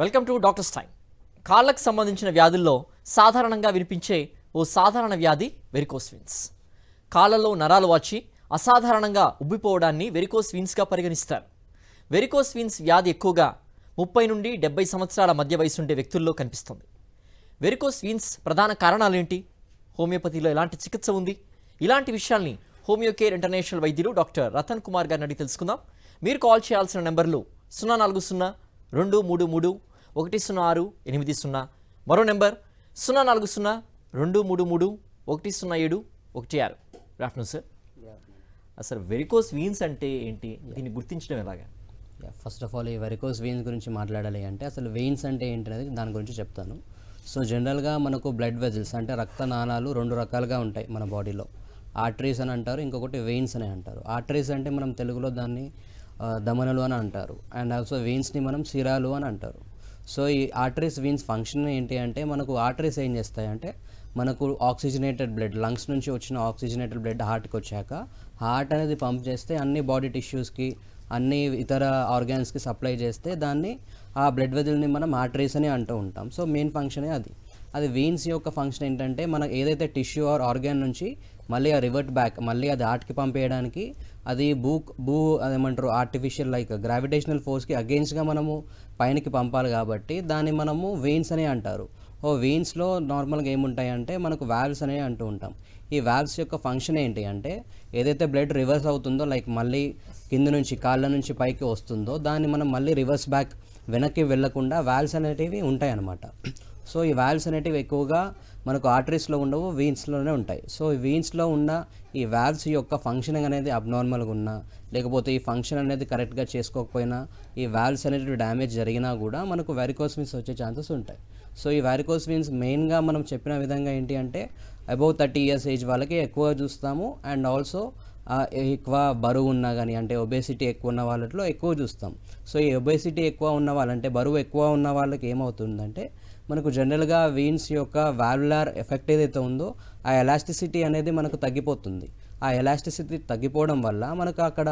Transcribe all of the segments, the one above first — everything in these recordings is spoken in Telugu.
Welcome to doctors time. కాళ్ళకు సంబంధించిన వ్యాధుల్లో సాధారణంగా వినిపించే ఓ సాధారణ వ్యాధి వెరికోస్ వీన్స్ కాళ్ళలో నరాలు వాచి అసాధారణంగా ఉబ్బిపోవడాన్ని వెరికోస్ వీన్స్గా పరిగణిస్తారు. వెరికోస్ వీన్స్ వ్యాధి ఎక్కువగా ముప్పై నుండి డెబ్బై సంవత్సరాల మధ్య వయసుండే వ్యక్తుల్లో కనిపిస్తుంది. వెరికోస్ వీన్స్ ప్రధాన కారణాలేంటి? హోమియోపతిలో ఎలాంటి చికిత్స ఉంది? ఇలాంటి విషయాల్ని హోమియోకేర్ ఇంటర్నేషనల్ వైద్యులు డాక్టర్ రతన్ కుమార్ గారిని అడిగి తెలుసుకుందాం. మీరు కాల్ చేయాల్సిన నెంబర్లు సున్నా నాలుగు సున్నా రెండు మూడు మూడు ఒకటి సున్నా ఆరు ఎనిమిది సున్నా. మరో నెంబర్ సున్నా నాలుగు సున్నా రెండు మూడు మూడు ఒకటి సున్నా ఏడు ఒకటి ఆరు. గుడ్ ఆఫ్టర్నూన్ సార్ అసలు వెరికోస్ వీన్స్ అంటే ఏంటి? దీన్ని గుర్తించడం ఎలాగా? ఫస్ట్ ఆఫ్ ఆల్ ఈ వెరికోస్ వెయిన్స్ గురించి మాట్లాడాలి అంటే అసలు వెయిన్స్ అంటే ఏంటనేది దాని గురించి చెప్తాను. సో జనరల్గా మనకు బ్లడ్ వెజల్స్ అంటే రక్తనాళాలు రెండు రకాలుగా ఉంటాయి మన బాడీలో ఆర్టరీస్ అని అంటారు ఇంకొకటి వెయిన్స్ అని అంటారు. ఆర్టరీస్ అంటే మనం తెలుగులో దాన్ని దమనలు అని అంటారు. అండ్ ఆల్సో వెయిన్స్ని మనం సిరాలు అని అంటారు. సో ఈ ఆర్టరీస్ వెయిన్స్ ఫంక్షన్ ఏంటి అంటే మనకు ఆర్టరీస్ ఏం చేస్తాయంటే మనకు ఆక్సిజనేటెడ్ బ్లడ్ లంగ్స్ నుంచి వచ్చిన ఆక్సిజనేటెడ్ బ్లడ్ హార్ట్కి వచ్చాక హార్ట్ అనేది పంప్ చేస్తే అన్ని బాడీ టిష్యూస్కి అన్ని ఇతర ఆర్గాన్స్కి సప్లై చేస్తే దాన్ని ఆ బ్లడ్ వెజల్ని మనం ఆర్టరీస్ అని అంటూ ఉంటాం. సో మెయిన్ ఫంక్షనే అది. అది వీన్స్ యొక్క ఫంక్షన్ ఏంటంటే మనకు ఏదైతే టిష్యూ ఆర్ ఆర్గాన్ నుంచి మళ్ళీ ఆ రివర్ట్ బ్యాక్ మళ్ళీ అది హార్ట్కి పంపేయడానికి అది భూ భూ అదేమంటారు ఆర్టిఫిషియల్ లైక్ గ్రావిటేషనల్ ఫోర్స్కి అగెయిన్స్ట్గా మనము పైనకి పంపాలి కాబట్టి దాన్ని మనము వెయిన్స్ అనే అంటారు. ఓ వెయిన్స్లో నార్మల్గా ఏముంటాయంటే మనకు వాల్వ్స్ అనేవి అంటూ ఉంటాం. ఈ వాల్వ్స్ యొక్క ఫంక్షన్ ఏంటి అంటే ఏదైతే బ్లడ్ రివర్స్ అవుతుందో లైక్ మళ్ళీ కింద నుంచి కాళ్ళ నుంచి పైకి వస్తుందో దాన్ని మనం మళ్ళీ రివర్స్ బ్యాక్ వెనక్కి వెళ్ళకుండా వాల్వ్స్ అనేటివి ఉంటాయన్నమాట. సో ఈ వాల్వ్స్ అనేటివి ఎక్కువగా మనకు ఆర్టరీస్లో ఉండవు వీన్స్లోనే ఉంటాయి. సో ఈ వీన్స్లో ఉన్న ఈ వాల్వ్స్ యొక్క ఫంక్షనింగ్ అనేది అబ్నార్మల్గా ఉన్నా లేకపోతే ఈ ఫంక్షన్ అనేది కరెక్ట్గా చేసుకోకపోయినా ఈ వాల్వ్స్ అనేటివి డ్యామేజ్ జరిగినా కూడా మనకు వెరికోస్ వీన్స్ వచ్చే ఛాన్సెస్ ఉంటాయి. సో ఈ వారికోస్ వీన్స్ మెయిన్గా మనం చెప్పిన విధంగా ఏంటి అంటే అబౌవ్ థర్టీ ఇయర్స్ ఏజ్ వాళ్ళకి ఎక్కువ చూస్తాము అండ్ ఆల్సో ఎక్కువ బరువు ఉన్నా కానీ అంటే ఒబేసిటీ ఎక్కువ ఉన్న వాళ్ళలో ఎక్కువ చూస్తాం. సో ఈ ఒబేసిటీ ఎక్కువ ఉన్న వాళ్ళంటే బరువు ఎక్కువ ఉన్న వాళ్ళకి ఏమవుతుందంటే మనకు జనరల్గా వీన్స్ యొక్క వాల్యులార్ ఎఫెక్ట్ ఏదైతే ఉందో ఆ ఎలాస్టిసిటీ అనేది మనకు తగ్గిపోతుంది. ఆ ఎలాస్టిసిటీ తగ్గిపోవడం వల్ల మనకు అక్కడ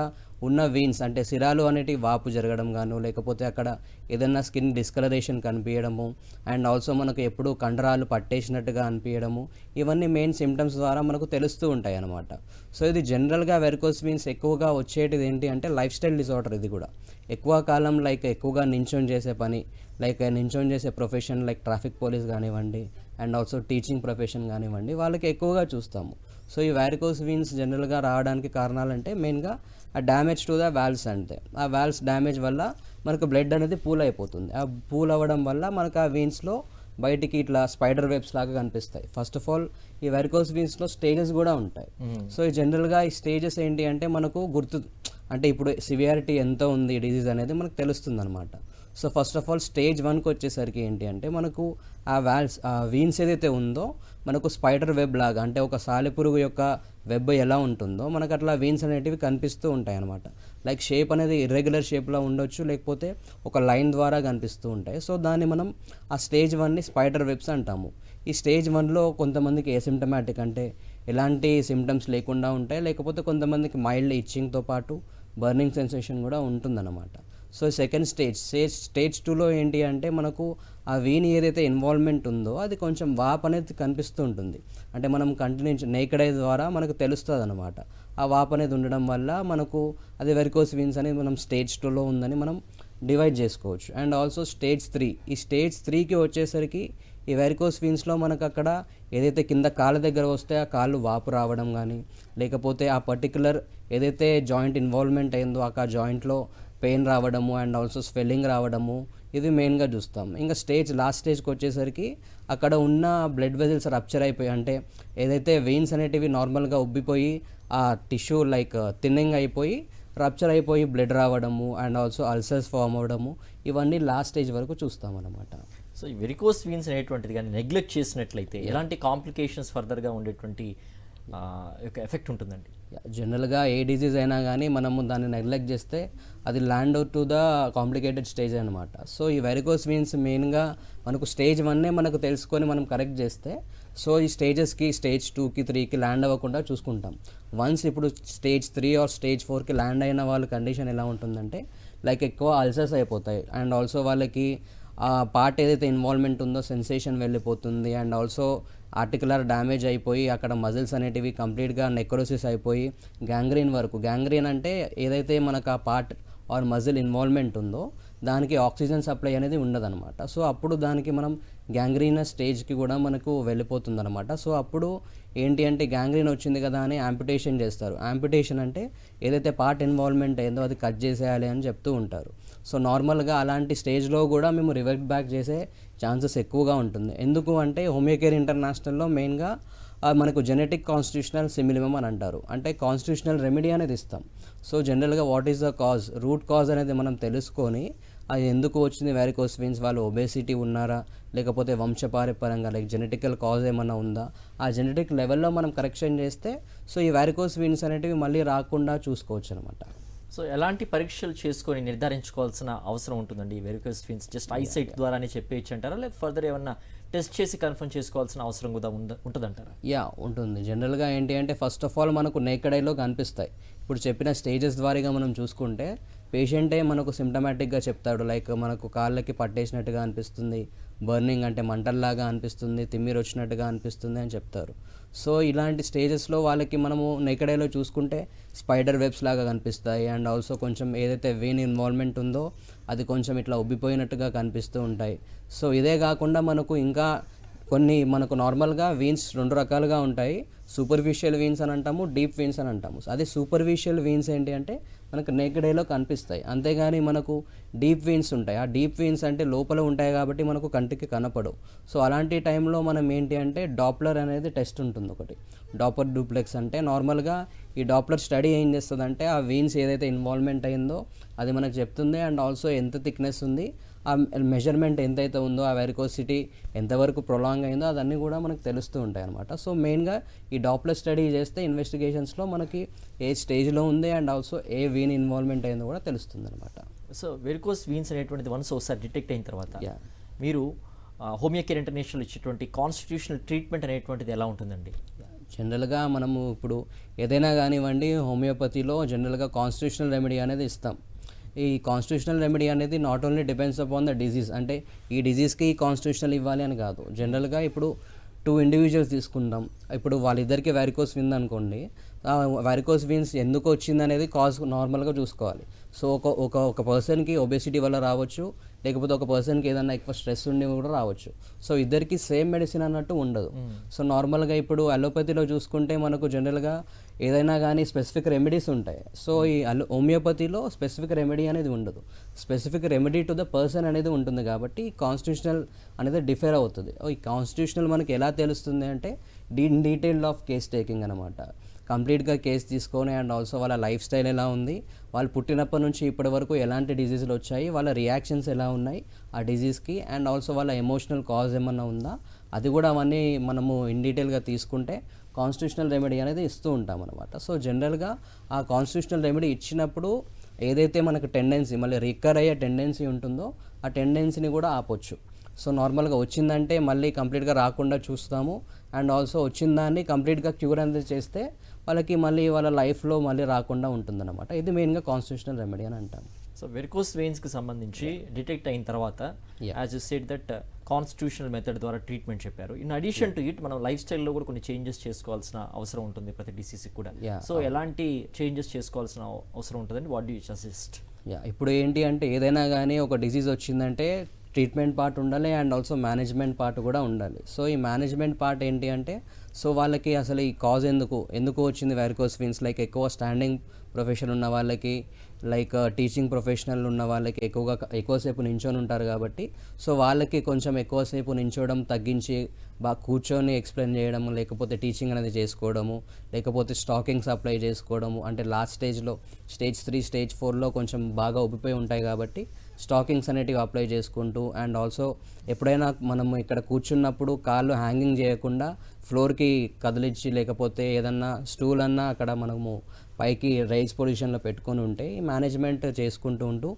ఉన్న వీన్స్ అంటే సిరాలు అనేటివి వాపు జరగడం గాను లేకపోతే అక్కడ ఏదైనా స్కిన్ డిస్కలరేషన్ కనిపించడము అండ్ ఆల్సో మనకు ఎప్పుడూ కండరాలు పట్టేసినట్టుగా అనిపించడము ఇవన్నీ మెయిన్ సిమ్టమ్స్ ద్వారా మనకు తెలుస్తూ ఉంటాయి అన్నమాట. సో ఇది జనరల్గా వెరికోస్ వీన్స్ ఎక్కువగా వచ్చేటిది ఏంటి అంటే లైఫ్ స్టైల్ డిసార్డర్ ఇది కూడా. ఎక్కువ కాలం లైక్ ఎక్కువగా నించొని చేసే పని లైక్ నించొని చేసే ప్రొఫెషన్ లైక్ ట్రాఫిక్ పోలీస్ కానివ్వండి అండ్ ఆల్సో టీచింగ్ ప్రొఫెషన్ కానివ్వండి వాళ్ళకి ఎక్కువగా చూస్తాము. సో ఈ వ్యారికోస్ వీన్స్ జనరల్గా రావడానికి కారణాలంటే మెయిన్గా ఆ డ్యామేజ్ టు ద వాల్వ్స్ అంటే ఆ వాల్వ్స్ డ్యామేజ్ వల్ల మనకు బ్లడ్ అనేది పూల్ అయిపోతుంది. ఆ పూల్ అవ్వడం వల్ల మనకు ఆ వీన్స్లో బయటికి ఇట్లా స్పైడర్ వెబ్స్ లాగా కనిపిస్తాయి. ఫస్ట్ ఆఫ్ ఆల్ ఈ వెరికోస్ వీన్స్లో స్టేజెస్ కూడా ఉంటాయి. సో ఈ జనరల్గా ఈ స్టేజెస్ ఏంటి అంటే మనకు గుర్తు అంటే ఇప్పుడు సివియారిటీ ఎంత ఉంది డిసీజ్ అనేది మనకు తెలుస్తుంది అనమాట so first of all stage వన్కి వచ్చేసరికి ఏంటి అంటే మనకు ఆ వాల్స్ ఆ వీన్స్ ఏదైతే ఉందో మనకు స్పైడర్ వెబ్ లాగా అంటే ఒక సాలెపురుగు యొక్క వెబ్ ఎలా ఉంటుందో మనకు అట్లా వీన్స్ అనేటివి కనిపిస్తూ ఉంటాయి అనమాట లైక్ షేప్ అనేది ఇర్రెగ్యులర్ షేప్లో ఉండొచ్చు లేకపోతే ఒక లైన్ ద్వారా కనిపిస్తూ ఉంటాయి. సో దాన్ని మనం ఆ స్టేజ్ వన్ని స్పైడర్ వెబ్స్ అంటాము. ఈ స్టేజ్ వన్లో కొంతమందికి ఏసిమ్టమాటిక్ అంటే ఎలాంటి సిమ్టమ్స్ లేకుండా ఉంటాయి లేకపోతే కొంతమందికి మైల్డ్ ఇచ్చింగ్తో పాటు బర్నింగ్ సెన్సేషన్ కూడా ఉంటుందన్నమాట. So second stage stage stage టూలో ఏంటి అంటే మనకు ఆ వీని ఏదైతే ఇన్వాల్వ్మెంట్ ఉందో అది కొంచెం వాప్ అనేది కనిపిస్తూ ఉంటుంది అంటే మనం కంటిన్యూ నేకడ్ ఐ ద్వారా మనకు తెలుస్తుంది అనమాట ఆ వాప్ అనేది ఉండడం వల్ల మనకు అది వెరికోస్ వీన్స్ అనేది మనం స్టేజ్ టూలో ఉందని మనం డివైడ్ చేసుకోవచ్చు. అండ్ ఆల్సో స్టేజ్ త్రీ ఈ స్టేజ్ త్రీకి వచ్చేసరికి ఈ వెరికోస్ వీన్స్లో మనకు అక్కడ ఏదైతే కింద కాళ్ళ దగ్గర వస్తే ఆ కాళ్ళు వాపు రావడం కానీ లేకపోతే ఆ పర్టికులర్ ఏదైతే జాయింట్ ఇన్వాల్వ్మెంట్ అయిందో ఆ జాయింట్లో పెయిన్ రావడము అండ్ ఆల్సో స్వెల్లింగ్ రావడము ఇది మెయిన్గా చూస్తాం. ఇంకా స్టేజ్ లాస్ట్ స్టేజ్కి వచ్చేసరికి అక్కడ ఉన్న బ్లడ్ వెజల్స్ రప్చర్ అయిపోయి అంటే ఏదైతే వెయిన్స్ అనేటివి నార్మల్గా ఉబ్బిపోయి ఆ టిష్యూ లైక్ థిన్నింగ్ అయిపోయి రప్చర్ అయిపోయి బ్లడ్ రావడము అండ్ ఆల్సో అల్సర్స్ ఫామ్ అవ్వడము ఇవన్నీ లాస్ట్ స్టేజ్ వరకు చూస్తాం అన్నమాట. సో ఈ వెరికోస్ వీన్స్ అనేటువంటిది కానీ నెగ్లెక్ట్ చేసినట్లయితే ఎలాంటి కాంప్లికేషన్స్ ఫర్దర్గా ఉండేటువంటి యొక్క ఎఫెక్ట్ ఉంటుందండి. జనరల్గా ఏ డిజీజ్ అయినా కానీ మనము దాన్ని నెగ్లెక్ట్ చేస్తే అది land to the complicated stage అనమాట సో ఈ వెరికోస్ మీన్స్ మెయిన్గా మనకు స్టేజ్ వన్నే మనకు తెలుసుకొని మనం కరెక్ట్ చేస్తే సో ఈ స్టేజెస్కి స్టేజ్ టూకి త్రీకి ల్యాండ్ అవ్వకుండా చూసుకుంటాం. వన్స్ ఇప్పుడు స్టేజ్ త్రీ ఆర్ స్టేజ్ ఫోర్కి ల్యాండ్ అయిన వాళ్ళ కండిషన్ ఎలా ఉంటుందంటే లైక్ ఎక్కువ అల్సర్స్ అయిపోతాయి. అండ్ ఆల్సో వాళ్ళకి ఆ పార్ట్ ఏదైతే ఇన్వాల్వ్మెంట్ ఉందో సెన్సేషన్ వెళ్ళిపోతుంది అండ్ ఆల్సో ఆర్టికులర్ డ్యామేజ్ అయిపోయి అక్కడ మజిల్స్ అనేటివి కంప్లీట్గా నెక్రోసిస్ అయిపోయి గ్యాంగ్రీన్ వరకు. గ్యాంగ్రీన్ అంటే ఏదైతే మనకు ఆ పార్ట్ ఆర్ మజిల్ ఇన్వాల్వ్మెంట్ ఉందో దానికి ఆక్సిజన్ సప్లై అనేది ఉండదన్నమాట. సో అప్పుడు దానికి మనం గ్యాంగ్రీన స్టేజ్కి కూడా మనకు వెళ్ళిపోతుంది అనమాట సో అప్పుడు ఏంటి అంటే గ్యాంగ్రీన్ వచ్చింది కదా అని యాంపిటేషన్ చేస్తారు. యాంపిటేషన్ అంటే ఏదైతే పార్ట్ ఇన్వాల్వ్మెంట్ అయిందో అది కట్ చేసేయాలి అని చెప్తూ ఉంటారు. సో నార్మల్గా అలాంటి స్టేజ్లో కూడా మేము రివర్ట్ బ్యాక్ చేసే ఛాన్సెస్ ఎక్కువగా ఉంటుంది. ఎందుకు అంటే హోమియోకేర్ ఇంటర్నేషనల్లో మెయిన్గా మనకు జెనెటిక్ కాన్స్టిట్యూషనల్ సిమిలిమం అని అంటారు. అంటే కాన్స్టిట్యూషనల్ రెమెడీ అనేది ఇస్తాం. సో జనరల్గా what is the cause root cause అనేది మనం తెలుసుకొని అది ఎందుకు వచ్చింది వ్యారికోస్ వెయిన్స్ వాళ్ళు ఒబేసిటీ ఉన్నారా లేకపోతే వంశపారపరంగా లైక్ జెనెటికల్ కాజ్ ఏమన్నా ఉందా? ఆ జెనెటిక్ లెవెల్లో మనం కరెక్షన్ చేస్తే సో ఈ వ్యారికోస్ వెయిన్స్ అనేటివి మళ్ళీ రాకుండా చూసుకోవచ్చు అనమాట సో ఎలాంటి పరీక్షలు చేసుకొని నిర్ధారించుకోవాల్సిన అవసరం ఉంటుందండి ఈ వెరికస్ ఫిన్స్ జస్ట్ ఐసైట్ ద్వారానే చెప్పేయచ్చు అంటారా? లేదా ఫర్దర్ ఏమన్నా టెస్ట్ చేసి కన్ఫర్మ్ చేసుకోవాల్సిన అవసరం కూడా ఉంద ఉంటుందంటారా? యా ఉంటుంది. జనరల్గా ఏంటి అంటే ఫస్ట్ ఆఫ్ ఆల్ మనకు నేకెడ్ ఐలో కనిపిస్తాయి. ఇప్పుడు చెప్పిన స్టేజెస్ ద్వారాగా మనం చూసుకుంటే పేషెంటే మనకు సిమ్టమాటిక్గా చెప్తాడు. లైక్ మనకు కాళ్ళకి పట్టేసినట్టుగా అనిపిస్తుంది. బర్నింగ్ అంటే మంటల్లాగా అనిపిస్తుంది. తిమ్మిరి వచ్చినట్టుగా అనిపిస్తుంది అని చెప్తారు. సో ఇలాంటి స్టేజెస్లో వాళ్ళకి మనము నెకడేలో చూసుకుంటే స్పైడర్ వెబ్స్ లాగా కనిపిస్తాయి. అండ్ ఆల్సో కొంచెం ఏదైతే వెయిన్ ఇన్వాల్వ్మెంట్ ఉందో అది కొంచెం ఇట్లా ఉబ్బిపోయినట్టుగా కనిపిస్తూ ఉంటాయి. సో ఇదే కాకుండా మనకు ఇంకా కొన్ని మనకు నార్మల్గా వీన్స్ రెండు రకాలుగా ఉంటాయి. సూపర్ఫిషియల్ వీన్స్ అని అంటాము డీప్ వీన్స్ అని అంటాము. అదే సూపర్ఫిషియల్ వీన్స్ ఏంటి అంటే మనకు నేకెడ్ డేలో కనిపిస్తాయి. అంతేగాని మనకు డీప్ వీన్స్ ఉంటాయి. ఆ డీప్ వీన్స్ అంటే లోపల ఉంటాయి కాబట్టి మనకు కంటికి కనపడవు. సో అలాంటి టైంలో మనం ఏంటి అంటే డాప్లర్ అనేది టెస్ట్ ఉంటుంది ఒకటి. డాపర్ డూప్లెక్స్ అంటే నార్మల్గా ఈ డాప్లర్ స్టడీ ఏం చేస్తుందంటే ఆ వీన్స్ ఏదైతే ఇన్వాల్వ్మెంట్ అయిందో అది మనకు చెప్తుంది. అండ్ ఆల్సో ఎంత థిక్నెస్ ఉంది ఆ మెజర్మెంట్ ఎంతైతే ఉందో ఆ వెరికోసిటీ ఎంతవరకు ప్రొలాంగ్ అయిందో అదన్నీ కూడా మనకు తెలుస్తూ ఉంటాయి అనమాట సో మెయిన్గా ఈ డాప్లర్ స్టడీ చేస్తే ఇన్వెస్టిగేషన్స్లో మనకి ఏ స్టేజ్లో ఉంది అండ్ ఆల్సో ఏ వీన్ ఇన్వాల్వ్మెంట్ అయిందో కూడా తెలుస్తుంది అనమాట సో వెరికోస్ వీన్స్ అనేటువంటిది వన్స్ ఒకసారి డిటెక్ట్ అయిన తర్వాత. మీరు హోమియో కేర్ ఇంటర్నేషనల్ ఇచ్చేటువంటి కాన్స్టిట్యూషనల్ ట్రీట్మెంట్ అనేటువంటిది ఎలా ఉంటుందండి? జనరల్గా మనము ఇప్పుడు ఏదైనా కానివ్వండి హోమియోపతిలో జనరల్గా కాన్స్టిట్యూషనల్ రెమెడీ అనేది ఇస్తాం. ఈ కాన్స్టిట్యూషనల్ రెమెడీ అనేది not only depends upon the disease అంటే ఈ డిజీజ్కి ఈ కాన్స్టిట్యూషనల్ ఇవ్వాలి అని కాదు. జనరల్గా ఇప్పుడు టూ ఇండివిజువల్స్ తీసుకుంటాం. ఇప్పుడు వాళ్ళిద్దరికి వ్యారికోస్ విన్ అనుకోండి. ఆ వ్యారికోస్ వీన్స్ ఎందుకు వచ్చింది అనేది కాజ్ నార్మల్గా చూసుకోవాలి. సో ఒక ఒక ఒక పర్సన్కి ఒబేసిటీ వల్ల రావచ్చు. లేకపోతే ఒక పర్సన్కి ఏదైనా ఎక్కువ స్ట్రెస్ ఉండి కూడా రావచ్చు. సో ఇద్దరికి సేమ్ మెడిసిన్ అన్నట్టు ఉండదు. సో నార్మల్గా ఇప్పుడు అలోపతిలో చూసుకుంటే మనకు జనరల్గా ఏదైనా కానీ స్పెసిఫిక్ రెమెడీస్ ఉంటాయి. సో ఈ హోమియోపతిలో స్పెసిఫిక్ రెమెడీ అనేది ఉండదు. Specific remedy to the person అనేది ఉంటుంది కాబట్టి కాన్స్టిట్యూషనల్ అనేది డిఫర్ అవుతుంది. ఈ కాన్స్టిట్యూషనల్ మనకి ఎలా తెలుస్తుంది అంటే డీ డీటెయిల్ ఆఫ్ కేస్ టేకింగ్ అనమాట కంప్లీట్గా కేసు తీసుకొని అండ్ ఆల్సో వాళ్ళ లైఫ్ స్టైల్ ఎలా ఉంది వాళ్ళు పుట్టినప్పటి నుంచి ఇప్పటి వరకు ఎలాంటి డిజీజులు వచ్చాయి వాళ్ళ రియాక్షన్స్ ఎలా ఉన్నాయి ఆ డిజీజ్కి అండ్ ఆల్సో వాళ్ళ ఎమోషనల్ కాజ్ ఏమన్నా ఉందా అది కూడా అవన్నీ మనము ఇన్ డీటెయిల్గా తీసుకుంటే కాన్స్టిట్యూషనల్ రెమెడీ అనేది ఇస్తూ ఉంటాం అనమాట సో జనరల్గా ఆ కాన్స్టిట్యూషనల్ రెమెడీ ఇచ్చినప్పుడు ఏదైతే మనకు టెండెన్సీ మళ్ళీ రికర్ అయ్యే టెండెన్సీ ఉంటుందో ఆ టెండెన్సీని కూడా ఆపొచ్చు. సో నార్మల్గా వచ్చిందంటే మళ్ళీ కంప్లీట్గా రాకుండా చూస్తాము. అండ్ ఆల్సో వచ్చిన దాన్ని కంప్లీట్గా క్యూర్ అనేది చేస్తే వాళ్ళకి మళ్ళీ వాళ్ళ లైఫ్లో మళ్ళీ రాకుండా ఉంటుందన్నమాట. ఇది మెయిన్గా కాన్స్టిట్యూషనల్ రెమెడీ అని అంటాము సో వెరికోస్ వెయిన్స్కి సంబంధించి డిటెక్ట్ అయిన తర్వాత. As you said that constitutional method ద్వారా ట్రీట్మెంట్ చెప్పారు. ఇన్ అడిషన్ టు ఇట్ మనం లైఫ్ స్టైల్లో కూడా కొన్ని చేంజెస్ చేసుకోవాల్సిన అవసరం ఉంటుంది ప్రతి డిసీజ్కి కూడా. సో ఎలాంటి చేంజెస్ చేసుకోవాల్సిన అవ- అవసరం ఉంటుందండి వాట్ యూ సజెస్ట్ యా ఇప్పుడు ఏంటి అంటే ఏదైనా కానీ ఒక డిసీజ్ వచ్చిందంటే ట్రీట్మెంట్ పార్ట్ ఉండాలి అండ్ ఆల్సో మేనేజ్మెంట్ పార్ట్ కూడా ఉండాలి. సో ఈ మేనేజ్మెంట్ పార్ట్ ఏంటి అంటే సో వాళ్ళకి అసలు ఈ కాజ్ ఎందుకు? ఎందుకు వచ్చింది వ్యారికోస్ వీన్స్ లైక్ ఎక్కువ స్టాండింగ్ ప్రొఫెషన్ ఉన్న వాళ్ళకి లైక్ టీచింగ్ ప్రొఫెషనల్ ఉన్న వాళ్ళకి ఎక్కువగా ఎక్కువసేపు నించొని ఉంటారు కాబట్టి సో వాళ్ళకి కొంచెం ఎక్కువసేపు నించోవడం తగ్గించి బాగా కూర్చొని ఎక్స్ప్లెయిన్ చేయడం లేకపోతే టీచింగ్ అనేది చేసుకోవడము లేకపోతే స్టాకింగ్స్ అప్లై చేసుకోవడము అంటే లాస్ట్ స్టేజ్లో స్టేజ్ త్రీ స్టేజ్ ఫోర్లో కొంచెం బాగా ఉబ్బిపోయి ఉంటాయి కాబట్టి స్టాకింగ్స్ అనేటివి అప్లై చేసుకుంటూ అండ్ ఆల్సో ఎప్పుడైనా మనం ఇక్కడ కూర్చున్నప్పుడు కాళ్ళు హ్యాంగింగ్ చేయకుండా ఫ్లోర్కి కదిలించి లేకపోతే ఏదన్నా స్టూల్ అన్నా అక్కడ మనము పైకి రైజ్ పొజిషన్లో పెట్టుకొని ఉంటే ఈ మేనేజ్మెంట్ చేసుకుంటూ ఉంటూ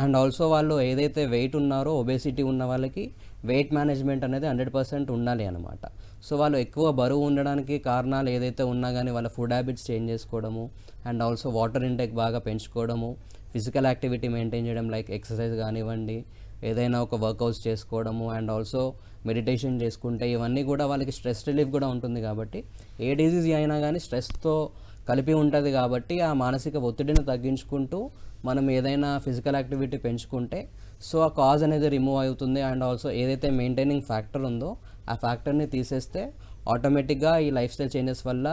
అండ్ ఆల్సో వాళ్ళు ఏదైతే వెయిట్ ఉన్నారో ఒబేసిటీ ఉన్న వాళ్ళకి వెయిట్ మేనేజ్మెంట్ అనేది హండ్రెడ్ పర్సెంట్ ఉండాలి అనమాట సో వాళ్ళు ఎక్కువ బరువు ఉండడానికి కారణాలు ఏదైతే ఉన్నా కానీ వాళ్ళ ఫుడ్ హ్యాబిట్స్ చేంజ్ చేసుకోవడము అండ్ ఆల్సో వాటర్ ఇంటేక్ బాగా పెంచుకోవడము ఫిజికల్ యాక్టివిటీ మెయింటైన్ చేయడం లైక్ ఎక్సర్సైజ్ కానివ్వండి ఏదైనా ఒక వర్కౌట్స్ చేసుకోవడము అండ్ ఆల్సో మెడిటేషన్ చేసుకుంటే ఇవన్నీ కూడా వాళ్ళకి స్ట్రెస్ రిలీఫ్ కూడా ఉంటుంది కాబట్టి ఏ డిజీజ్ అయినా కానీ స్ట్రెస్తో కలిపి ఉంటుంది కాబట్టి ఆ మానసిక ఒత్తిడిని తగ్గించుకుంటూ మనం ఏదైనా ఫిజికల్ యాక్టివిటీ పెంచుకుంటే సో ఆ కాజ్ అనేది రిమూవ్ అవుతుంది అండ్ ఆల్సో ఏదైతే మెయింటైనింగ్ ఫ్యాక్టర్ ఉందో ఆ ఫ్యాక్టర్ని తీసేస్తే ఆటోమేటిక్గా ఈ లైఫ్ స్టైల్ చేంజెస్ వల్ల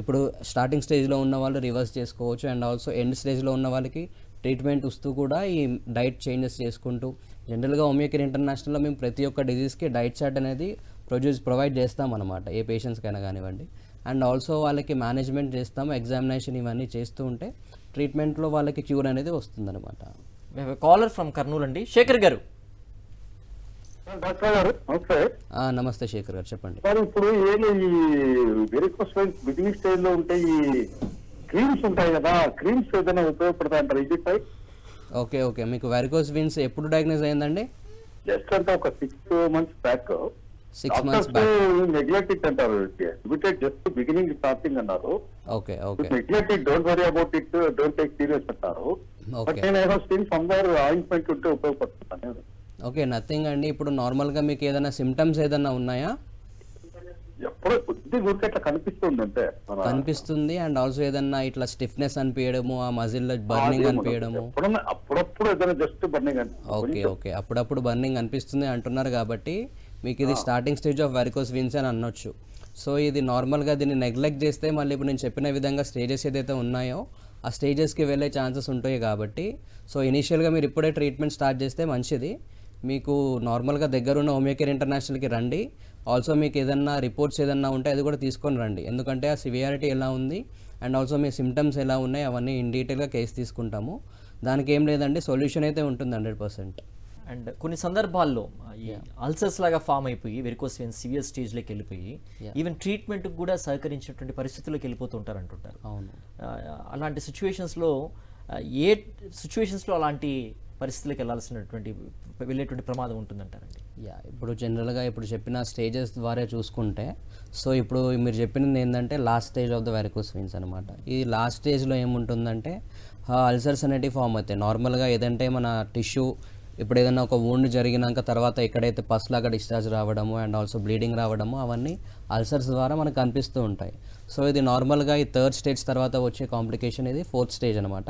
ఇప్పుడు స్టార్టింగ్ స్టేజ్లో ఉన్న వాళ్ళు రివర్స్ చేసుకోవచ్చు అండ్ ఆల్సో ఎండ్ స్టేజ్లో ఉన్న వాళ్ళకి ట్రీట్మెంట్ వస్తూ కూడా ఈ డైట్ చేంజెస్ చేసుకుంటూ జనరల్గా హోమియోకేర్ ఇంటర్నేషనల్లో మేము ప్రతి ఒక్క డిజీజ్కి డైట్ చార్ట్ అనేది ప్రొడ్యూస్ ప్రొవైడ్ చేస్తాం అనమాట ఏ పేషెంట్స్కైనా కానివ్వండి. అండ్ ఆల్సో వాళ్ళకి మేనేజ్మెంట్ చేస్తాము ఎగ్జామినేషన్ ఇవన్నీ చేస్తూ ఉంటే ట్రీట్మెంట్లో వాళ్ళకి క్యూర్ అనేది వస్తుందన్నమాట. కాలర్ ఫ్రమ్ కర్నూలు అండి. శేఖర్ గారు. డాక్టర్ గారు. నమస్తే. నమస్తే శేఖర్ గారు చెప్పండి. సార్ ఇప్పుడు ఏమి ఈ వెరికోస్ వెయిన్స్ బిగినింగ్ స్టేజ్లో ఉంటే ఈ క్రీమ్స్ ఉంటాయి కదా క్రీమ్స్ ఏదైనా ఉపయోగపడతాయి అంటారు? ఇది పై? Okay okay. మీకు వెరికోస్ విన్స్ ఎప్పుడు డయాగ్నోస్ అయిందండి? జస్ట్ అంటే ఒక six months back six months neglect it అంటారు. లిమిటెడ్ జస్ట్ బిగినింగ్ స్టార్టింగ్ అన్నారు. Okay okay neglect it don't worry about it don't take serious అంటారు. బట్ ఓకే నేను ఏదో స్టిల్ సమ్వేర్ ఆయింట్మెంట్ ఉంటే ఉపయోగపడుతున్నాను ఓకే నథింగ్ అండి. ఇప్పుడు నార్మల్గా మీకు ఏదైనా సిమ్టమ్స్ ఏదైనా ఉన్నాయా? ఎప్పుడో కొద్ది ఊరికే అట్లా కనిపిస్తుంది అంతే. కనిపిస్తుంది అండ్ ఆల్సో ఏదన్నా ఇట్లా స్టిఫ్నెస్ అనిపించడము ఆ మజిల్లో బర్నింగ్ అనిపించడము అప్పుడప్పుడు ఏదైనా జస్ట్ బర్నింగ్ ఓకే ఓకే అప్పుడప్పుడు బర్నింగ్ అనిపిస్తుంది అంటున్నారు కాబట్టి మీకు ఇది starting stage of varicose veins అని అనొచ్చు. సో ఇది నార్మల్గా దీన్ని నెగ్లెక్ట్ చేస్తే మళ్ళీ ఇప్పుడు నేను చెప్పిన విధంగా స్టేజెస్ ఏదైతే ఉన్నాయో ఆ స్టేజెస్కి వెళ్ళే ఛాన్సెస్ ఉంటాయి కాబట్టి. సో ఇనీషియల్గా మీరు ఇప్పుడే ట్రీట్మెంట్ స్టార్ట్ చేస్తే మంచిది. మీకు నార్మల్గా దగ్గరున్న హోమియోకేర్ ఇంటర్నేషనల్కి రండి. ఆల్సో మీకు ఏదన్నా రిపోర్ట్స్ ఏదన్నా ఉంటే అది కూడా తీసుకొని రండి. ఎందుకంటే ఆ సివియారిటీ ఎలా ఉంది అండ్ ఆల్సో మీ సిమ్టమ్స్ ఎలా ఉన్నాయి అవన్నీ ఇన్ డీటెయిల్గా కేసు తీసుకుంటాము. దానికి ఏం లేదండి సొల్యూషన్ అయితే ఉంటుంది హండ్రెడ్ పర్సెంట్ అండ్ కొన్ని సందర్భాల్లో ఈ అల్సర్స్ లాగా ఫామ్ అయిపోయి వెరికోస్ వెయిన్స్ సివియర్ స్టేజ్లోకి వెళ్ళిపోయి ఈవెన్ ట్రీట్మెంట్ కూడా సహకరించినటువంటి పరిస్థితుల్లోకి వెళ్ళిపోతూ ఉంటారు అంటుంటారు అలాంటి సిచ్యువేషన్స్లో ఏ సిచ్యువేషన్స్లో అలాంటి పరిస్థితులకు వెళ్ళాల్సినటువంటి వెళ్ళేటువంటి ప్రమాదం ఉంటుందంటారండి? యా ఇప్పుడు జనరల్గా ఇప్పుడు చెప్పిన స్టేజెస్ ద్వారా చూసుకుంటే సో ఇప్పుడు మీరు చెప్పింది ఏంటంటే last stage of the varicose veins అనమాట ఈ లాస్ట్ స్టేజ్లో ఏముంటుందంటే అల్సర్స్ అనేటివి ఫామ్ అవుతాయి. నార్మల్గా ఏదంటే మన టిష్యూ ఇప్పుడు ఏదైనా ఒక wound జరిగినాక తర్వాత ఎక్కడైతే పస్లాగా డిశ్చార్జ్ రావడము అండ్ ఆల్సో బ్లీడింగ్ రావడము అవన్నీ అల్సర్స్ ద్వారా మనకు కనిపిస్తూ ఉంటాయి. సో ఇది నార్మల్గా ఈ థర్డ్ స్టేజ్ తర్వాత వచ్చే కాంప్లికేషన్ ఇది ఫోర్త్ స్టేజ్ అనమాట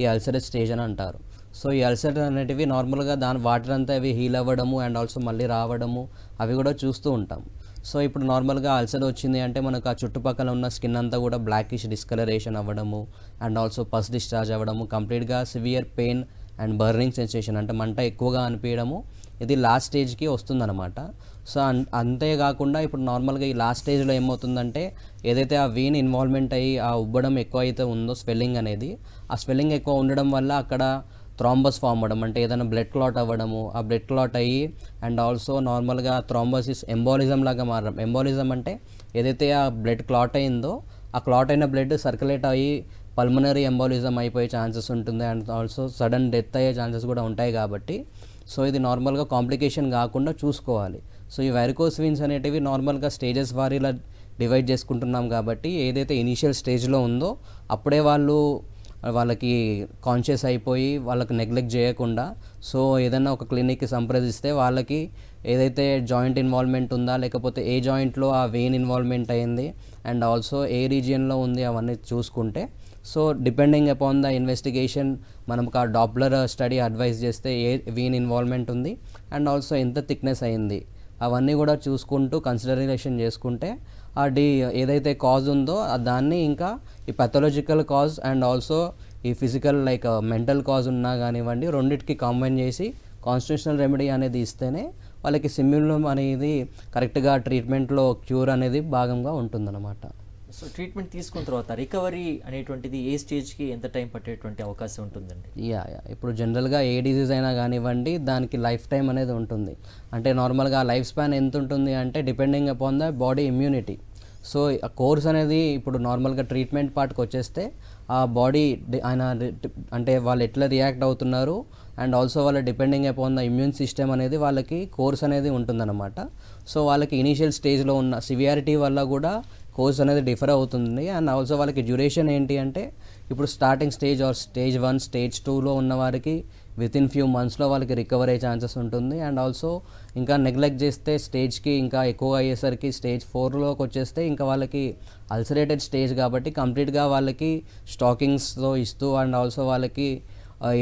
ఈ అల్సరస్ స్టేజ్ అని అంటారు. సో ఈ అల్సర్ అనేటివి నార్మల్గా దాని వాటర్ అంతా అవి హీల్ అవ్వడము అండ్ ఆల్సో మళ్ళీ రావడము అవి కూడా చూస్తూ ఉంటాం. సో ఇప్పుడు నార్మల్గా అల్సర్ వచ్చింది అంటే మనకు ఆ చుట్టుపక్కల ఉన్న స్కిన్ అంతా కూడా బ్లాకిష్ డిస్కలరేషన్ అవ్వడము అండ్ ఆల్సో పస్ డిశ్చార్జ్ అవ్వడము కంప్లీట్గా severe pain and burning sensation అంటే మంట ఎక్కువగా అనిపించడము ఇది లాస్ట్ స్టేజ్కి వస్తుందన్నమాట. సో అన్- అంతేకాకుండా ఇప్పుడు నార్మల్గా ఈ లాస్ట్ స్టేజ్లో ఏమవుతుందంటే ఏదైతే ఆ వీన్ ఇన్వాల్వ్మెంట్ అయ్యి ఆ ఉబ్బడం ఎక్కువ అయితే ఉందో స్వెల్లింగ్ అనేది ఆ స్వెల్లింగ్ ఎక్కువ ఉండడం వల్ల అక్కడ థ్రాంబస్ ఫామ్ అవ్వడం అంటే ఏదైనా బ్లడ్ క్లాట్ అవ్వడము ఆ బ్లడ్ క్లాట్ అయ్యి అండ్ ఆల్సో నార్మల్గా థ్రాంబసిస్ ఎంబాలిజం లాగా మారడం. ఎంబాలిజం అంటే ఏదైతే ఆ బ్లడ్ క్లాట్ అయిందో ఆ క్లాట్ అయిన బ్లడ్ సర్క్యులేట్ అయ్యి పల్మనరీ ఎంబాలిజం అయిపోయే ఛాన్సెస్ ఉంటుంది అండ్ ఆల్సో సడన్ డెత్ అయ్యే ఛాన్సెస్ కూడా ఉంటాయి కాబట్టి సో ఇది నార్మల్గా కాంప్లికేషన్ కాకుండా చూసుకోవాలి. సో ఈ వెరికోస్ వీన్స్ అనేటివి నార్మల్గా స్టేజెస్ వారీలా డివైడ్ చేసుకుంటున్నాం కాబట్టి ఏదైతే ఇనీషియల్ స్టేజ్లో ఉందో అప్పుడే వాళ్ళు వాళ్ళకి కాన్షియస్ అయిపోయి వాళ్ళకి నెగ్లెక్ట్ చేయకుండా సో ఏదైనా ఒక క్లినిక్కి సంప్రదిస్తే వాళ్ళకి ఏదైతే జాయింట్ ఇన్వాల్వ్మెంట్ ఉందా లేకపోతే ఏ జాయింట్లో ఆ వెయిన్ ఇన్వాల్వ్మెంట్ అయింది అండ్ ఆల్సో ఏ రీజియన్లో ఉంది అవన్నీ చూసుకుంటే so depending upon the investigation మనకు ఆ డాప్లర్ స్టడీ అడ్వైస్ చేస్తే ఏ వీన్ ఇన్వాల్వ్మెంట్ ఉంది అండ్ ఆల్సో ఎంత థిక్నెస్ అయింది. అవన్నీ కూడా చూసుకుంటూ కన్సిడరేషన్ చేసుకుంటే ఆ డి ఏదైతే కాజ్ ఉందో దాన్ని ఇంకా ఈ పెథలాజికల్ కాజ్ అండ్ ఆల్సో ఈ ఫిజికల్ లైక్ మెంటల్ కాజ్ ఉన్నా కానివ్వండి రెండింటికి కాంబైన్ చేసి కాన్స్టిట్యూషనల్ రెమెడీ అనేది ఇస్తేనే వాళ్ళకి సిమ్యులం అనేది కరెక్ట్గా ట్రీట్మెంట్లో క్యూర్ అనేది భాగంగా ఉంటుందన్నమాట. సో ట్రీట్మెంట్ తీసుకున్న తర్వాత రికవరీ అనేటువంటిది ఏ స్టేజ్కి ఎంత టైం పట్టేటువంటి అవకాశం ఉంటుందండి? Yeah yeah. ఇప్పుడు జనరల్గా ఏ డిజీజ్ అయినా కానివ్వండి దానికి లైఫ్ టైం అనేది ఉంటుంది. అంటే నార్మల్గా లైఫ్ స్పాన్ ఎంత ఉంటుంది అంటే depending upon the body immunity so ఆ కోర్స్ అనేది ఇప్పుడు నార్మల్గా ట్రీట్మెంట్ పార్ట్కి వచ్చేస్తే ఆ బాడీ ఆయన అంటే వాళ్ళు ఎట్లా రియాక్ట్ అవుతున్నారు అండ్ ఆల్సో వాళ్ళ depending upon the immune system అనేది వాళ్ళకి కోర్స్ అనేది ఉంటుందన్నమాట. సో వాళ్ళకి ఇనీషియల్ స్టేజ్లో ఉన్న సివియారిటీ వల్ల కూడా కోర్స్ అనేది డిఫర్ అవుతుంది. అండ్ ఆల్సో వాళ్ళకి డ్యూరేషన్ ఏంటి అంటే ఇప్పుడు starting stage or stage one stage టూలో ఉన్న వారికి విత్ ఇన్ ఫ్యూ మంత్స్లో వాళ్ళకి రికవర్ అయ్యే ఛాన్సెస్ ఉంటుంది. అండ్ ఆల్సో ఇంకా నెగ్లెక్ట్ చేస్తే స్టేజ్కి ఇంకా ఎక్కువ అయ్యేసరికి స్టేజ్ ఫోర్లోకి వచ్చేస్తే ఇంకా వాళ్ళకి అల్సరేటెడ్ స్టేజ్ కాబట్టి కంప్లీట్గా వాళ్ళకి స్టాకింగ్స్తో ఇస్తూ అండ్ ఆల్సో వాళ్ళకి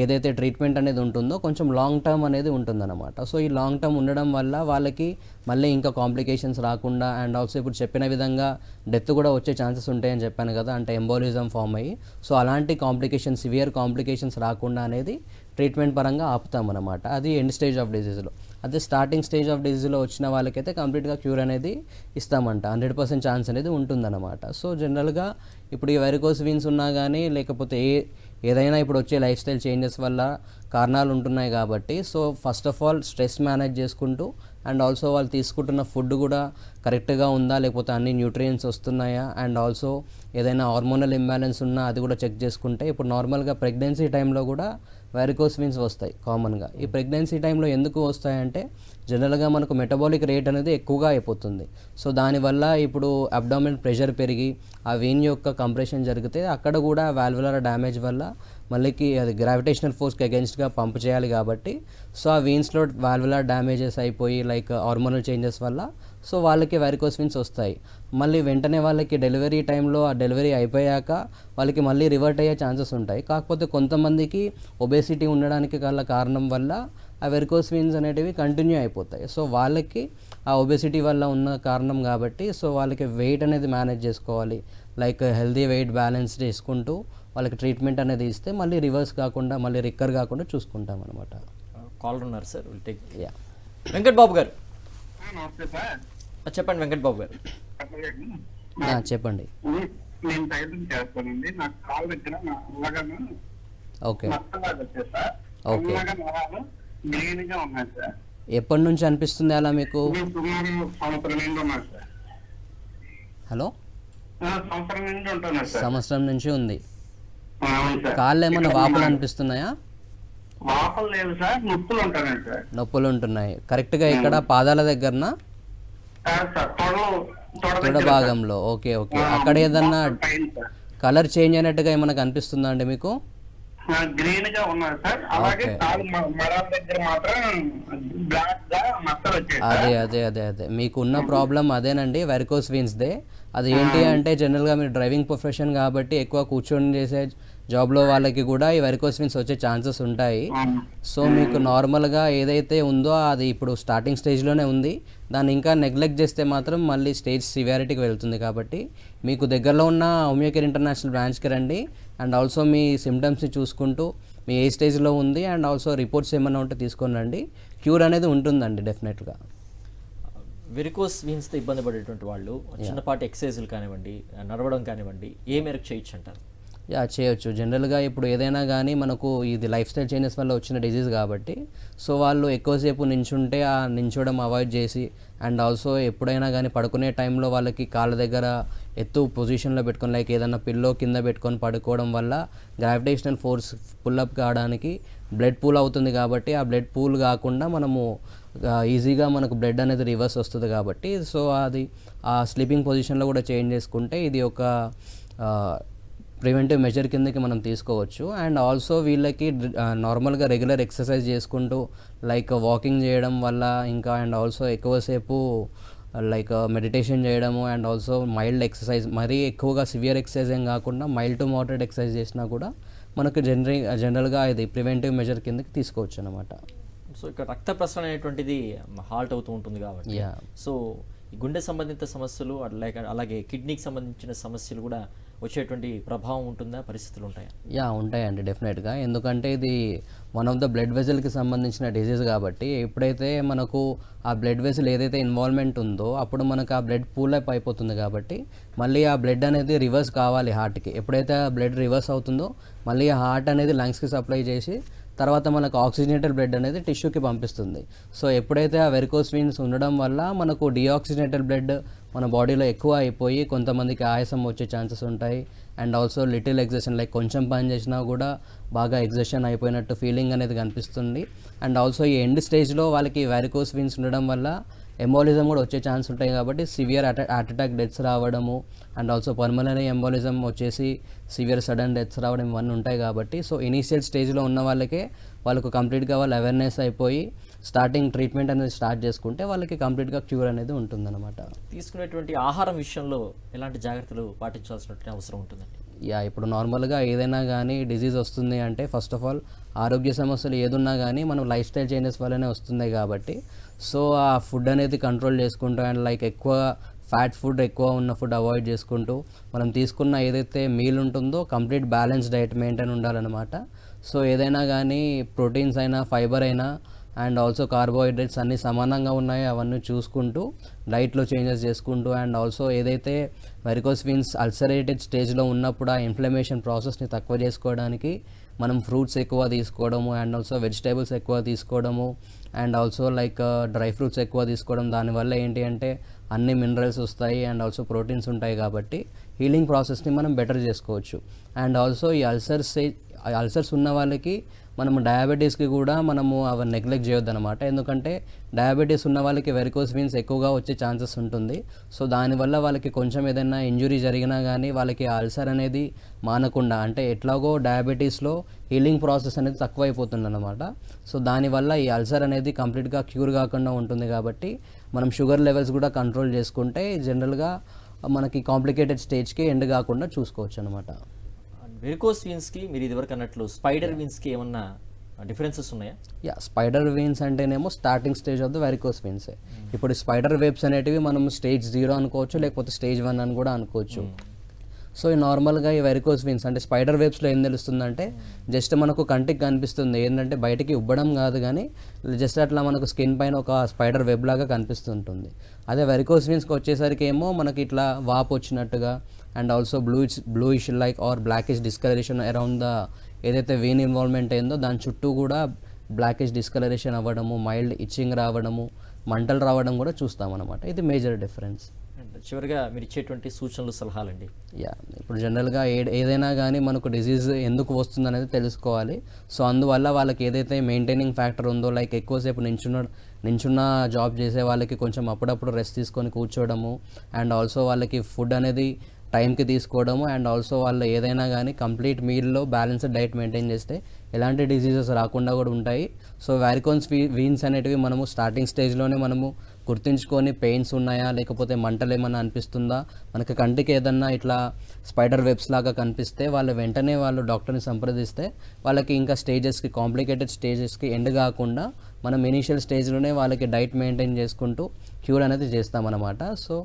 ఏదైతే ట్రీట్మెంట్ అనేది ఉంటుందో కొంచెం లాంగ్ టర్మ్ అనేది ఉంటుందన్నమాట. సో ఈ లాంగ్ టర్మ్ ఉండడం వల్ల వాళ్ళకి మళ్ళీ ఇంకా కాంప్లికేషన్స్ రాకుండా అండ్ ఆల్సో ఇప్పుడు చెప్పిన విధంగా డెత్ కూడా వచ్చే ఛాన్సెస్ ఉంటాయని చెప్పాను కదా అంటే ఎంబోలిజం ఫామ్ అయ్యి. సో అలాంటి కాంప్లికేషన్స్ సివియర్ కాంప్లికేషన్స్ రాకుండా అనేది ట్రీట్మెంట్ పరంగా ఆపుతామన్నమాట. అది ఎండ్ స్టేజ్ ఆఫ్ డిజీజ్లో అదే స్టార్టింగ్ స్టేజ్ ఆఫ్ డిజీజ్లో వచ్చిన వాళ్ళకైతే కంప్లీట్గా క్యూర్ అనేది ఇస్తామంట. హండ్రెడ్ పర్సెంట్ ఛాన్స్ అనేది ఉంటుందన్నమాట. సో జనరల్గా ఇప్పుడు ఈ వెరికోస్ వీన్స్ ఉన్నా కానీ లేకపోతే ఏ ఏదైనా ఇప్పుడు వచ్చే లైఫ్ స్టైల్ చేంజెస్ వల్ల కారణాలు ఉంటున్నాయి కాబట్టి so first of all stress manage చేసుకుంటూ అండ్ ఆల్సో వాళ్ళు తీసుకుంటున్న ఫుడ్ కూడా కరెక్ట్గా ఉందా లేకపోతే అన్ని న్యూట్రియంట్స్ వస్తున్నాయా అండ్ ఆల్సో ఏదైనా హార్మోనల్ ఇంబ్యాలెన్స్ ఉన్నా అది కూడా చెక్ చేసుకుంటే ఇప్పుడు నార్మల్గా ప్రెగ్నెన్సీ టైంలో కూడా వెరికోస్ విన్స్ వస్తాయి కామన్గా ఈ ప్రెగ్నెన్సీ టైంలో ఎందుకు వస్తాయంటే జనరల్గా మనకు మెటబాలిక్ రేట్ అనేది ఎక్కువగా అయిపోతుంది. సో దానివల్ల ఇప్పుడు అబ్డామిన్ ప్రెషర్ పెరిగి ఆ వీన్ యొక్క కంప్రెషన్ జరిగితే అక్కడ కూడా వాల్వులర్ డ్యామేజ్ వల్ల మళ్ళీకి అది గ్రావిటేషనల్ ఫోర్స్కి అగెన్స్ట్గా పంప్ చేయాలి కాబట్టి సో ఆ వీన్స్లో వాల్వులర్ డ్యామేజెస్ అయిపోయి లైక్ హార్మోనల్ చేంజెస్ వల్ల సో వాళ్ళకి వెరికోస్ విన్స్ వస్తాయి. మళ్ళీ వెంటనే వాళ్ళకి డెలివరీ టైంలో ఆ డెలివరీ అయిపోయాక వాళ్ళకి మళ్ళీ రివర్ట్ అయ్యే ఛాన్సెస్ ఉంటాయి. కాకపోతే కొంతమందికి ఒబేసిటీ ఉండడానికి గల కారణం వల్ల ఆ వెరికోస్ వీన్స్ అనేటివి కంటిన్యూ అయిపోతాయి. సో వాళ్ళకి ఆ ఒబేసిటీ వల్ల ఉన్న కారణం కాబట్టి సో వాళ్ళకి వెయిట్ అనేది మేనేజ్ చేసుకోవాలి. లైక్ హెల్దీ వెయిట్ బ్యాలెన్స్ చేసుకుంటూ వాళ్ళకి ట్రీట్మెంట్ అనేది ఇస్తే మళ్ళీ రివర్స్ కాకుండా మళ్ళీ రిక్కర్ కాకుండా చూసుకుంటాం అనమాట కాలర్ ఉన్నారు sir will take yeah Venkat Babu garu. నమస్తే సార్ చెప్పండి వెంకట్ బాబు గారు. చెప్పండి. నేను టైపింగ్ చేస్తానండి. నాకు కాల్ దగ్గర నా ఓకే. ఓకే. అలాగా నరాలు గ్రీన్గా ఉన్నాయి సార్. ఎప్పటి నుంచి అనిపిస్తుంది అలా మీకు? హలో? సంవత్సరం నుంచి ఉంది. ఆ, అవును సార్. కాళ్ళు ఏమైనా వాపులు అనిపిస్తున్నాయా? వాపలు లేదు సార్. నొప్పులు ఉంటున్నాయి కరెక్ట్గా ఇక్కడ పాదాల దగ్గరన? తొడ భాగంలో. Okay okay. అక్కడ ఏదన్నా కలర్ చేంజ్ అయినట్టుగా ఏమైనా కనిపిస్తుందా అండి మీకు? గ్రీన్గా సార్. అలాగే మడాల దగ్గర మాత్రం బ్లాక్గా మచ్చలు వచ్చాయి అదే అదే అదే అదే. మీకు ఉన్న ప్రాబ్లం అదేనండి వెరికోస్ దే. అది ఏంటి అంటే జనరల్గా మీరు డ్రైవింగ్ ప్రొఫెషన్ కాబట్టి ఎక్కువ కూర్చొని చేసే జాబ్లో వాళ్ళకి కూడా ఈ వెరికోస్ విన్స్ వచ్చే ఛాన్సెస్ ఉంటాయి. సో మీకు నార్మల్గా ఏదైతే ఉందో అది ఇప్పుడు స్టార్టింగ్ స్టేజ్లోనే ఉంది. దాన్ని ఇంకా నెగ్లెక్ట్ చేస్తే మాత్రం మళ్ళీ స్టేజ్ సివియారిటీకి వెళ్తుంది కాబట్టి మీకు దగ్గరలో ఉన్న హోమియోకేర్ ఇంటర్నేషనల్ బ్రాంచ్కి రండి అండ్ ఆల్సో మీ సిమ్టమ్స్ని చూసుకుంటూ మీ ఏ స్టేజ్లో ఉంది అండ్ ఆల్సో రిపోర్ట్స్ ఏమైనా ఉంటే తీసుకొని రండి. క్యూర్ అనేది ఉంటుందండి డెఫినెట్గా వెరికోస్ వీన్స్తో ఇబ్బంది పడేటువంటి వాళ్ళు చిన్నపాటి ఎక్సర్సైజులు కానివ్వండి నడవడం కానివ్వండి ఏ మేరకు చేయొచ్చు అంటారు? చేయొచ్చు. జనరల్గా ఇప్పుడు ఏదైనా కానీ మనకు ఇది లైఫ్ స్టైల్ చేంజెస్ వల్ల వచ్చిన డిజీజ్ కాబట్టి సో వాళ్ళు ఎక్కువసేపు నించుంటే ఆ నించోవడం అవాయిడ్ చేసి అండ్ ఆల్సో ఎప్పుడైనా కానీ పడుకునే టైంలో వాళ్ళకి కాళ్ళ దగ్గర ఎత్తు పొజిషన్లో పెట్టుకొని లైక్ ఏదైనా పిల్లో కింద పెట్టుకొని పడుకోవడం వల్ల గ్రావిటేషనల్ ఫోర్స్ పుల్అప్ కావడానికి బ్లడ్ పూల్ అవుతుంది కాబట్టి ఆ బ్లడ్ పూల్ కాకుండా మనము ఈజీగా మనకు బ్లడ్ అనేది రివర్స్ వస్తుంది కాబట్టి సో అది ఆ స్లీపింగ్ పొజిషన్లో కూడా చేంజ్ చేసుకుంటే ఇది ఒక ప్రివెంటివ్ మెజర్ కిందకి మనం తీసుకోవచ్చు. అండ్ ఆల్సో వీళ్ళకి నార్మల్గా రెగ్యులర్ ఎక్సర్సైజ్ చేసుకుంటూ లైక్ వాకింగ్ చేయడం వల్ల ఇంకా అండ్ ఆల్సో ఎక్కువసేపు లైక్ మెడిటేషన్ చేయడము అండ్ ఆల్సో మైల్డ్ ఎక్సర్సైజ్ మరీ ఎక్కువగా సివియర్ ఎక్సర్సైజ్ ఏం కాకుండా మైల్డ్ టు మోడరేట్ ఎక్సర్సైజ్ చేసినా కూడా మనకు జనరల్ జనరల్గా ఇది ప్రివెంటివ్ మెజర్ కిందకి తీసుకోవచ్చు అనమాట సో ఇక్కడ రక్త ప్రసరణ అనేటువంటిది హాల్ట్ అవుతూ ఉంటుంది కాబట్టి. సో ఈ గుండె సంబంధిత సమస్యలు అలాగే అలాగే కిడ్నీకి సంబంధించిన సమస్యలు కూడా వచ్చేటువంటి ప్రభావం ఉంటుందా? పరిస్థితులు ఉంటాయా? యా ఉంటాయండి డెఫినెట్గా. ఎందుకంటే ఇది వన్ ఆఫ్ ద బ్లడ్ వెజల్కి సంబంధించిన డిజీజ్ కాబట్టి ఎప్పుడైతే మనకు ఆ బ్లడ్ వెజల్ ఏదైతే ఇన్వాల్వ్మెంట్ ఉందో అప్పుడు మనకు ఆ బ్లడ్ పూల్ అప్ అయిపోతుంది కాబట్టి మళ్ళీ ఆ బ్లడ్ అనేది రివర్స్ కావాలి హార్ట్కి. ఎప్పుడైతే ఆ బ్లడ్ రివర్స్ అవుతుందో మళ్ళీ ఆ హార్ట్ అనేది లంగ్స్కి సప్లై చేసి తర్వాత మనకు ఆక్సిజనేటెడ్ బ్లడ్ అనేది టిష్యూకి పంపిస్తుంది. సో ఎప్పుడైతే ఆ వెరికోస్ వీన్స్ ఉండడం వల్ల మనకు డిఆక్సిజనేటెడ్ బ్లడ్ మన బాడీలో ఎక్కువ అయిపోయి కొంతమందికి ఆయాసం వచ్చే ఛాన్సెస్ ఉంటాయి. And also little exertion like కొంచెం పని చేసినా కూడా బాగా ఎగ్జెషన్ అయిపోయినట్టు ఫీలింగ్ అనేది కనిపిస్తుంది. అండ్ ఆల్సో ఈ ఎండ్ స్టేజ్లో వాళ్ళకి వెరికోస్ వీన్స్ ఉండడం వల్ల ఎంబాలిజం కూడా వచ్చే ఛాన్స్ ఉంటాయి కాబట్టి సివియర్ హార్ట్ అటాక్ డెత్స్ రావడము అండ్ ఆల్సో పర్మనరీ ఎంబాలిజం వచ్చేసి సివియర్ సడన్ డెత్స్ రావడం ఇవన్నీ ఉంటాయి కాబట్టి సో ఇనీషియల్ స్టేజ్లో ఉన్న వాళ్ళకే వాళ్ళకు కంప్లీట్గా వాళ్ళు అవేర్నెస్ అయిపోయి స్టార్టింగ్ ట్రీట్మెంట్ అనేది స్టార్ట్ చేసుకుంటే వాళ్ళకి కంప్లీట్గా క్యూర్ అనేది ఉంటుందన్నమాట. తీసుకునేటువంటి ఆహారం విషయంలో ఎలాంటి జాగ్రత్తలు పాటించాల్సినటువంటి అవసరం ఉంటుందండి? యా ఇప్పుడు నార్మల్గా ఏదైనా కానీ డిజీజ్ వస్తుంది అంటే ఫస్ట్ ఆఫ్ ఆల్ ఆరోగ్య సమస్యలు ఏదున్నా కానీ మనం లైఫ్ స్టైల్ చేంజెస్ వల్లనే వస్తుంది కాబట్టి. సో ఆ ఫుడ్ అనేది కంట్రోల్ చేసుకుంటూ అండ్ లైక్ ఎక్కువ ఫ్యాట్ ఫుడ్ ఎక్కువ ఉన్న ఫుడ్ అవాయిడ్ చేసుకుంటూ మనం తీసుకున్న ఏదైతే మీల్ ఉంటుందో కంప్లీట్ బ్యాలెన్స్ డైట్ మెయింటైన్ ఉండాలన్నమాట. సో ఏదైనా కానీ ప్రోటీన్స్ అయినా ఫైబర్ అయినా అండ్ ఆల్సో కార్బోహైడ్రేట్స్ అన్నీ సమానంగా ఉన్నాయో అవన్నీ చూసుకుంటూ డైట్లో చేంజెస్ చేసుకుంటూ అండ్ ఆల్సో ఏదైతే వెరికోస్ విన్స్ అల్సరేటెడ్ స్టేజ్లో ఉన్నప్పుడు ఆ ఇన్ఫ్లమేషన్ ప్రాసెస్ని తక్కువ చేసుకోవడానికి మనం ఫ్రూట్స్ ఎక్కువ తీసుకోవడము అండ్ ఆల్సో వెజిటేబుల్స్ ఎక్కువ తీసుకోవడము and also like dry fruits ఎక్కువ తీసుకోవడం దానివల్ల ఏంటి అంటే అన్ని మినరల్స్ వస్తాయి అండ్ ఆల్సో ప్రోటీన్స్ ఉంటాయి కాబట్టి హీలింగ్ ప్రాసెస్ని మనం బెటర్ చేసుకోవచ్చు. అండ్ ఆల్సో ఈ అల్సర్స్ అల్సర్స్ ఉన్న వాళ్ళకి మనము డయాబెటీస్కి కూడా మనము అవి నెగ్లెక్ట్ చేయొద్దు అనమాట ఎందుకంటే డయాబెటీస్ ఉన్న వాళ్ళకి వెరికోస్ వీన్స్ ఎక్కువగా వచ్చే ఛాన్సెస్ ఉంటుంది. సో దానివల్ల వాళ్ళకి కొంచెం ఏదైనా ఇంజురీ జరిగినా కానీ వాళ్ళకి అల్సర్ అనేది మానకుండా అంటే ఎట్లాగో డయాబెటీస్లో హీలింగ్ ప్రాసెస్ అనేది తక్కువైపోతుంది అనమాట సో దానివల్ల ఈ అల్సర్ అనేది కంప్లీట్గా క్యూర్ కాకుండా ఉంటుంది కాబట్టి మనం షుగర్ లెవెల్స్ కూడా కంట్రోల్ చేసుకుంటే జనరల్గా మనకి కాంప్లికేటెడ్ స్టేజ్కి ఎండ్ కాకుండా చూసుకోవచ్చు అనమాట వెరికోస్ వీన్స్కి మీరు ఇదివరకు అన్నట్లు స్పైడర్ వీన్స్కి ఏమన్నా డిఫరెన్సెస్ ఉన్నాయా? యా స్పైడర్ వీన్స్ అంటేనేమో starting stage of the varicose veins ఇప్పుడు స్పైడర్ వెబ్స్ అనేటివి మనం స్టేజ్ జీరో అనుకోవచ్చు లేకపోతే స్టేజ్ వన్ అని కూడా అనుకోవచ్చు. సో ఈ నార్మల్గా ఈ వెరికోస్ వీన్స్ అంటే స్పైడర్ వెబ్స్లో ఏం తెలుస్తుందంటే జస్ట్ మనకు కంటికి కనిపిస్తుంది. ఏంటంటే బయటికి ఉబ్బడం కాదు కానీ జస్ట్ అట్లా మనకు స్కిన్ పైన ఒక స్పైడర్ వెబ్ లాగా కనిపిస్తుంటుంది. అదే వెరికోస్ వీన్స్కి వచ్చేసరికి ఏమో మనకి ఇట్లా వాప్ వచ్చినట్టుగా and also bluish bluish like or blackish discoloration around the ఏదైతే వెయిన్ ఇన్వాల్వ్మెంట్ అయిందో దాని చుట్టూ కూడా బ్లాకిష్ డిస్కలరేషన్ అవ్వడము మైల్డ్ ఇచ్చింగ్ రావడము మంటలు రావడం కూడా చూస్తాం అనమాట ఇది మేజర్ డిఫరెన్స్. అండ్ చివరిగా మీరు ఇచ్చేటువంటి సూచనలు సలహాలండి? యా ఇప్పుడు జనరల్గా ఏ ఏదైనా కానీ మనకు డిసీజ్ ఎందుకు వస్తుంది అనేది తెలుసుకోవాలి. సో అందువల్ల వాళ్ళకి ఏదైతే మెయింటైనింగ్ ఫ్యాక్టర్ ఉందో లైక్ ఎక్కువసేపు నించున్న నించున్న జాబ్ చేసే వాళ్ళకి కొంచెం అప్పుడప్పుడు రెస్ట్ తీసుకొని కూర్చోవడము అండ్ ఆల్సో వాళ్ళకి ఫుడ్ అనేది టైంకి తీసుకోవడము అండ్ ఆల్సో వాళ్ళు ఏదైనా కానీ కంప్లీట్ మీల్లో బ్యాలెన్స్డ్ డైట్ మెయింటైన్ చేస్తే ఎలాంటి డిసీజెస్ రాకుండా కూడా ఉంటాయి. సో వ్యారికోన్స్ వీన్స్ అనేటివి మనము స్టార్టింగ్ స్టేజ్లోనే మనము గుర్తుంచుకొని పెయిన్స్ ఉన్నాయా లేకపోతే మంటలు ఏమైనా అనిపిస్తుందా మనకి కంటికి ఏదన్నా ఇట్లా స్పైడర్ వెబ్స్ లాగా కనిపిస్తే వాళ్ళు వెంటనే వాళ్ళు డాక్టర్ని సంప్రదిస్తే వాళ్ళకి ఇంకా స్టేజెస్కి కాంప్లికేటెడ్ స్టేజెస్కి ఎండ్ కాకుండా మనం ఇనీషియల్ స్టేజ్లోనే వాళ్ళకి డైట్ మెయింటైన్ చేసుకుంటూ క్యూర్ అనేది చేస్తామన్నమాట. సో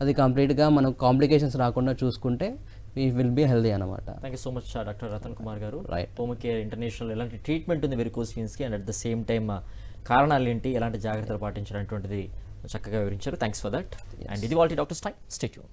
అది కంప్లీట్గా మనం కాంప్లికేషన్స్ రాకుండా చూసుకుంటే వీ విల్ బీ హెల్దీ అనమాట thank you so much doctor Ratan Kumar garu. Right. Home care international ఎలాంటి ట్రీట్మెంట్ ఉంది varicose వీన్స్కి and at the same time కారణాలు ఏంటి? ఎలాంటి జాగ్రత్తలు పాటించాలనేటువంటిది చక్కగా వివరించారు. థ్యాంక్స్ ఫర్ దట్ అండ్ ఇది వాళ్ళ డాక్టర్స్ టైం. స్టేట్యూ